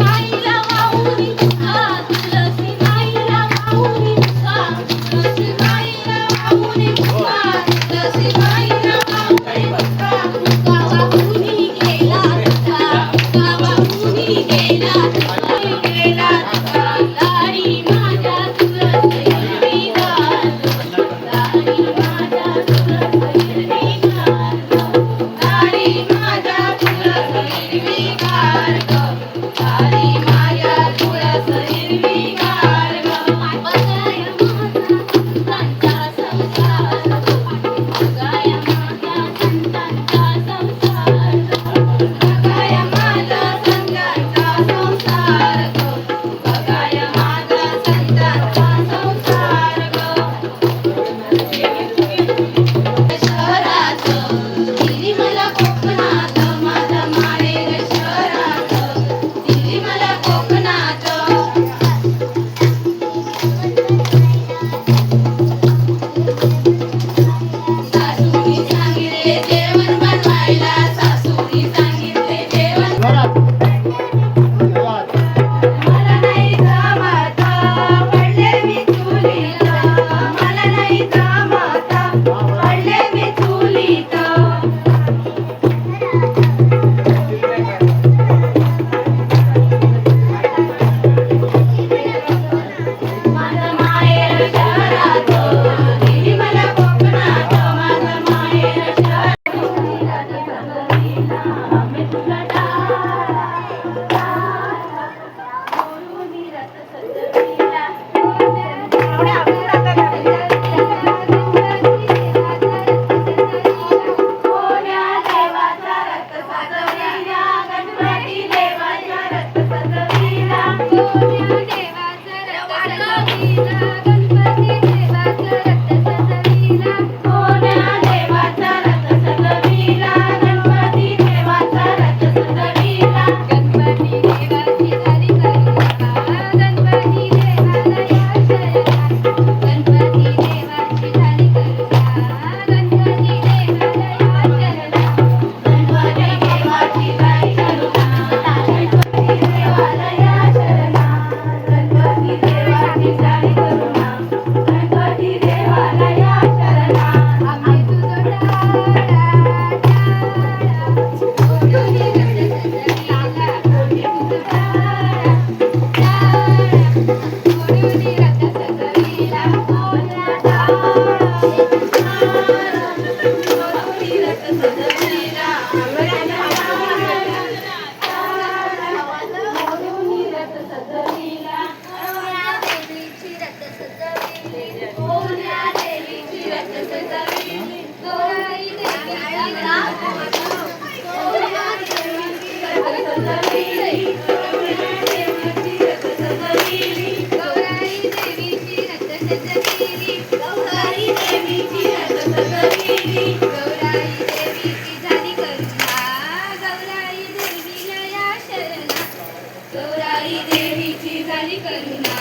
माईला वाहुनी तुलसी माईला वाहुनी Thank you. Karuna